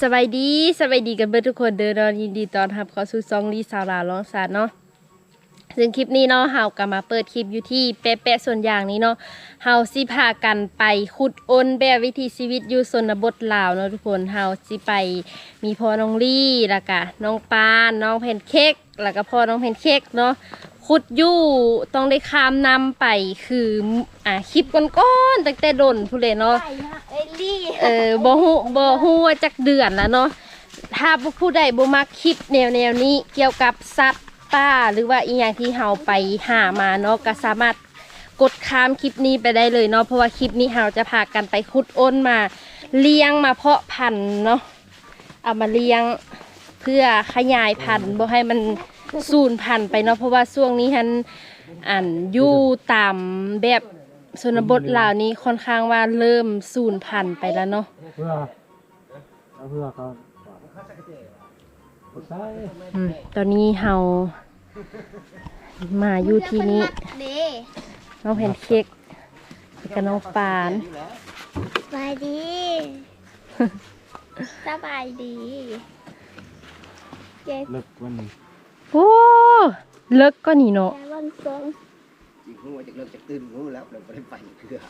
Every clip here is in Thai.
สบายดีสบายดีกันเบิดทุกคนเด้อนาะยินดีตอนรับเข้าสู่ซองลีสาวลาวร้องสารเนาะซึ่งคลิปนี้เนาะเฮาก็มาเปิดคลิปอยู่ที่เป๊ะๆส่วนอย่างนี้เนาะเฮาสิพากันไปขุดอ้นแบบวิถีชีวิตอยู่ชนบทลาวเนาะทุกคนเฮาสิไปมีพ่อน้องลี่แล้วก็น้องปานน้องแพนเค้กแล้วก็พ่อน้องแพนเค้กเนาะขุดอยู่ต้องได้ข้ามนำไปคืออ่าคลิปก้อนๆตั้งแต่ดนผู้เลยเนาะ ไปนะเอลลี่เออบ่ฮู้บ่ฮู้ว่าจักเดือนแล้วเนาะถ้าผู้ใดบ่มักคลิปแนวแนวนี้เกี่ยวกับสัตว์ป่าหรือว่าอีหยังที่เฮาไปหามาเนาะก็สามารถกดข้ามคลิปนี้ไปได้เลยเนาะเพราะว่าคลิปนี้เฮาจะพากันไปขุดอ้นมา เลี้ยงมาเพาะพันธุ์เนาะเอามาเลี้ยงเพื่อขยายพันธุ์บ่ให้มันสูญพันธุ์ไปเนาะเพราะว่าช่วงนี้ฮันอันอยู่ตามแบบ ชนบทลาวนี้ค่อนข้างว่าเริ่มสูญพันธุ์ไปแล้วเนาะเพื่อเอาเพื่อเขาใช่อืมตอนนี้เฮามาอยู่ที่นี้เด้น้องแพนเค้กกับน้องปานสบายดี สบายดีเจ๊เลิกวันนี้โอ้เลิกก็นี่เนาะแค่วันส องจริงหัวจะเลิกจากตื่นรู้แล้วเราไม่ได้ไปเพื่อ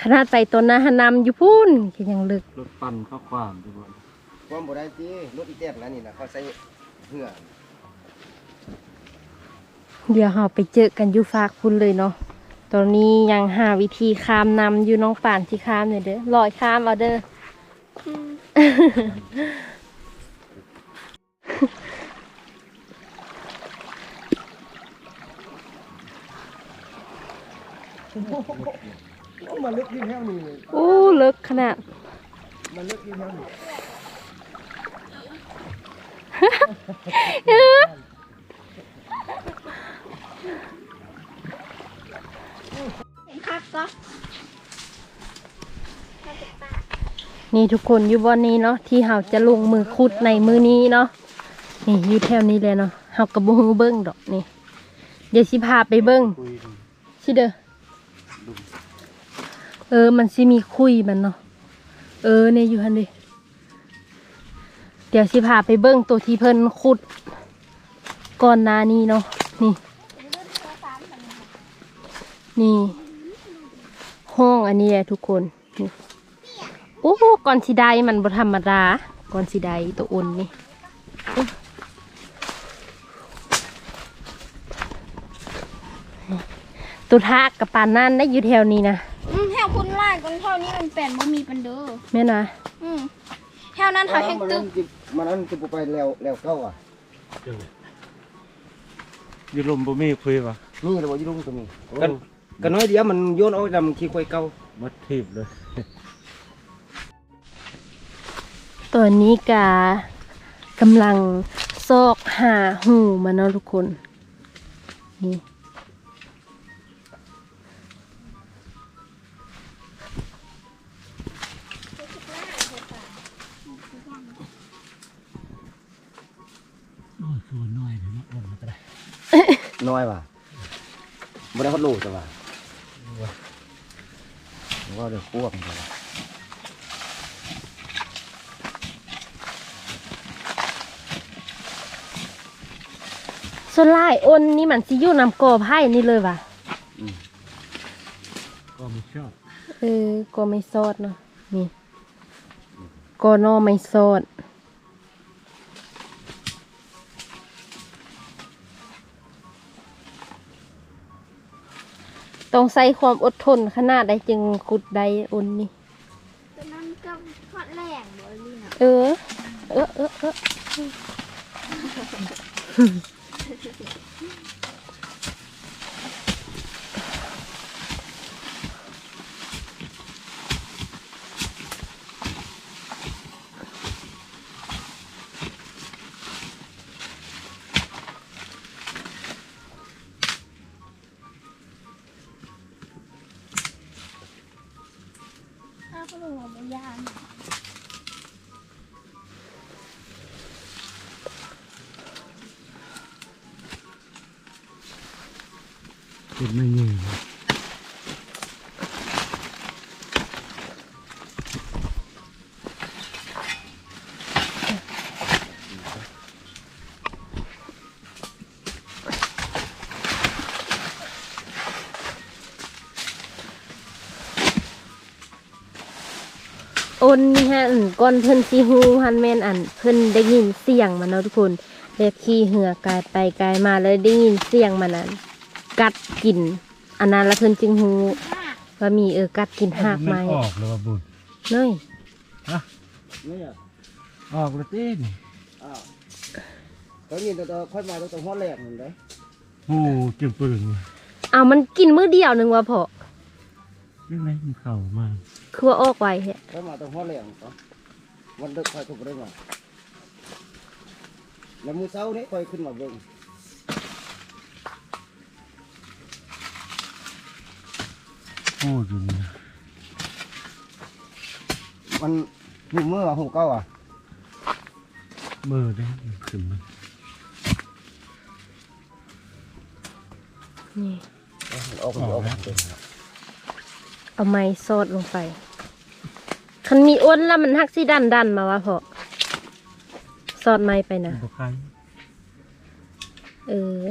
ขนาดไปต้นนะหนำอยู่พุ่นก็ยังเลิกรถปั่นข้อความทุกคนความบ่ได้ที่รถอีแตกแล้วนี่นะเขาใส่เพื่อเดี๋ยวเฮาไปเจอกันอยู่ฝากพุ่นเลยเนาะตอนนี้ยังหาวิธีข้ามนำอยู่น้องป่านที่ข้ามเนี่ยเด้อลอยข้ามเอาเด้อ มาลึกยิ่งแค่นี้โอ้เลิกขนาดมาลึกยิ่งแค่นี้เห็นคักก็นี่ทุกคนอยู่บอนนี้เนาะที่เฮาจะลงมือขุดในมือนี้เนาะนี่อยู่แถวนี้เลยเนาะเฮากับบ่ฮู้เบิ่งดอกนี่ เดี๋ยวสิพาไปเบิ่งคุยกันสิเด้อ เออ มันสิมีคุยมันเนาะ เออเนี่ยอยู่หั่นดิเดี๋ยวสิพาไปเบิ่งตัวที่เพิ่นขุดก่อนหน้านี้เนาะ นี่ นี่ ห้องอันนี้แหละทุกคนนี่โอ้ก่อนสิได้มันบธรรมดาก่อนสิได้ตัวอุ่นนี่อุ๊ยตัวทากกับปานนั่นได้อยู่แถวนี้นะ อืมแถวคุณไล่คนเท่านี้มันแปลนบ่มีปันเด้อแม่นะอืมแถวนั้นเขาแห้งมันตึนั้กมันนั้นจิไปแล้วแล้วเก้าอะอยูลมบ่มีคุยปะนี่เราบอกยี่ลุงตัวนี้กันกันน้อยเดียวมันโยนเอาดำขี้ควายเก่ามัดทีบเลยตอนนี้กากำลังซอกหาหูมันเนาะทุกคน นี่ โอ้ส่วนน้อยเลยนะวันก็ได้ น้อยว่ะบ่ได้ฮอดลูกจ้ะว่ะว่าเดี๋ยวควบมันว่ะส่วนลายอ้นนี่มันสิอยู่นำกอไผ่นี่เลยว่ะ ก็ไม่ชอบเออก็ไม่ซอดเนาะนี่ก็นอไม่ซอด ต้องใส่ความอดทนขนาดใดจึงขุดได้อุ่นนี่ตอนนั้นก็ทอดแรงบ่ลี่น่ะเออ เออเออเอออ้ เป็นไม่เงี้อนนี่ฮะอืก้อนเพิ่นซีฮูฮันแมนอันเพิ่นได้ยินเสียงมันนะทุกคนแบบขี่เหือกายไปกายมาเลยได้ยินเสียงมันนั้น กัดกิน อันนั้นแล้วเพิ่นจึงฮู้ว่ามีเออกัดกินหากไม้ออกแล้วว่าบุญเน้ยนี่อะออกแล้วเต้นอ้าวตอนนี้ตัวค่อยมาตัวหัวแหลกนั่นเด้โอ้เก็บปืนเอามันกินมื้อเดียวหนึงว่าพอยังไงมันเข้ามาคือว่าออกไวแฮะค่อยมาตัวหัวแหลกต่อวันดึกค่อยถูกได้มาแล้วมื้อเช้านี้ค่อยขึ้นมาเบิ่ง โอ้ดูนี่มันหูเมื่อหูเก้าอะมือได้ขึ้นมานี่ออกออกเอาไม้ซอดลงไป คันมีอ้นแล้วมันหักสิดันดันๆมาว่าพอซอดไม้ไปนะ บ่ใคร เออ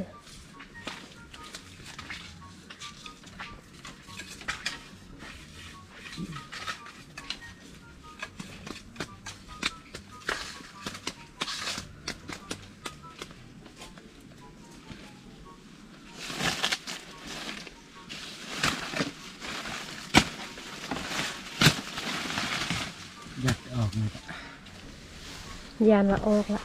ยานละออกละ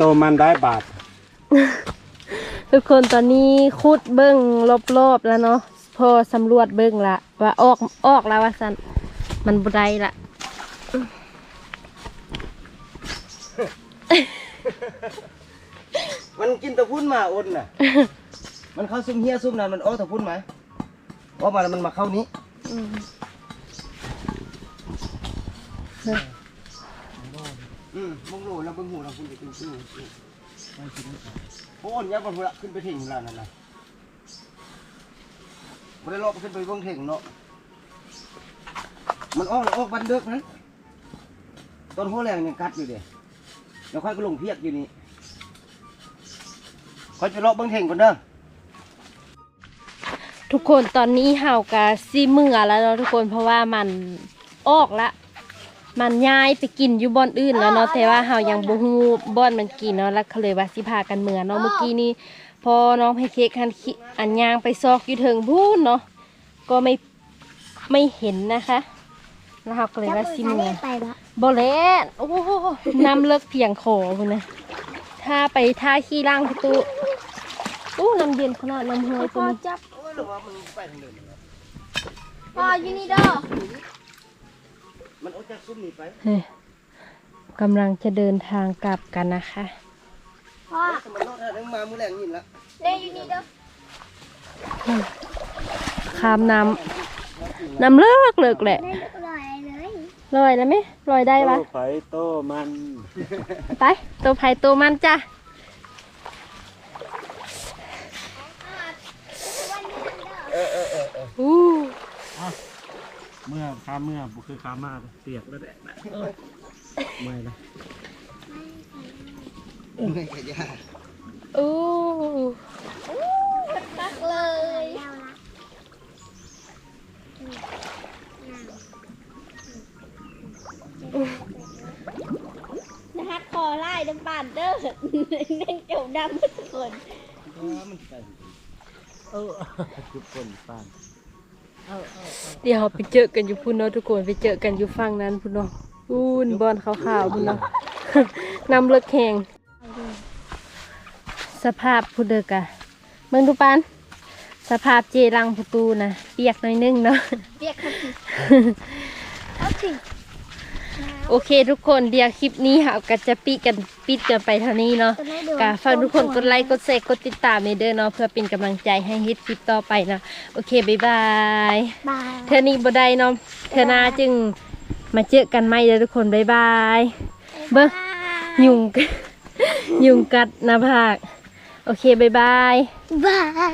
ตมันได้บาททุกคนตอนนี้คุดเบิ้งรอบๆแล้วเนาะพอสำรวจเบิ้งละว่าออกออกแล้วว่าสันมันบได้ละมันกินตะพุ่นมาอ้นน่ะ มันเข้าซุ่มเฮียซุ่มนั่นมันออกตะพุ่นไหมว่ามันมันมาเข้านี้ อืมอืมมึงรู้แล้วเบิ่งหูแล้วคุณจะกินซื้อโอ้ยยับมันพุ่นละขึ้นไปถึงแล้วนั่นน่ะบ่ได้รอบขึ้นไปเบิ่งถึงเนาะมันออกแล้วออกบันเดึกนั้นต้นหัวแรงยังกัดอยู่เด้เดี๋ยวค่อยก็ลงเพียกอยู่นี่ค่อยไปรอบเบิ่งถึงก่อนเด้อทุกคนตอนนี้เห่ากะซีเมือแล้วเนาะทุกคนเพราะว่ามันออกละ มันย้ายไปกินอยู่บ่อนอื่นแล้วเนาะแต่ว่าเฮายังบ่ฮู้บ่อนมันกินเนาะแล้วเขาเลยว่าสิพากันเมือเนาะเมื่อกี้นี้พอน้องแพนเค้กคันขี้อันยางไปซอกอยู่เทิงพูนเนาะก็ไม่ไม่เห็นนะคะแล้วเฮาก็เลยว่าสิเมือไปละบ่เล่นโอ้โหน้ำเลิกเพียงคอพุ่นนะถ้าไปท่าขี้ล่างประตูอู้น้ำเย็นขนาดน้ำห้วยพตัวอนี้จับโอ้ยหรือว่ามันไปทางเดินน่ะพออยู่นี่เด้อ มันออกจากซุ้มนี่ไปเฮ้ยกำลังจะเดินทางกลับกันนะคะ พ่อแต่มันรอดได้ทั้งมามื้อแรงยินละเล่นอยู่นี่เด้อข้ามน้ำน้ำเลิกเลิกแหละเล่นอร่อยเลยลอยแล้วไหมลอยได้ปะไฟโตมัน ไปตัวไผ่ตัวมันจ้ะ เออเออเออเออ อู้ เมื่อค้าเมื่อบุคือค้ามาเปียกแล้วแหละเมื่อยแล้วไม่ขยะอู้ตักเลยนะฮะคอไล่ดำปานเด้อเล่นเกี่ยวดำทุกคนมันไปเออคือคนปาน เดี๋ยวเราไปเจอกันอยู่พุ่นเนาะทุกคนไปเจอกันอยู่ฝั่งนั้นพุ่นเนาะอู้นบอลขาวๆพุ่นเนาะน้ำเลิกแห้งสภาพผู้เด็กอะเบิ่งดูปานสภาพเจรังประตูนะเปียกหน่อยนึงเนาะเรียกเขาสิเอาสิน้ โอเคทุกคนเดี๋ยวคลิปนี้เราก็จะปิดกันปิดกันไปเท่านี้เนาะจะไม่ดูกฝากทุกคนกดไลค์กดแชร์กดติดตามให้เด้อเนาะเพื่อเป็นกำลังใจให้เฮ็ดคลิปต่อไปนะโอเคบ๊ายบายบายเธอนี้บ่ได้เนาะเธอหนาจึงมาเจอกันใหม่เด้อทุกคนบ๊ายบายเบิ่งยุงยุงกัดหน้าผากโอเคบ๊ายบายบาย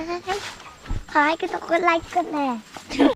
ขอให้กระตุกกดไลค์กดแชร์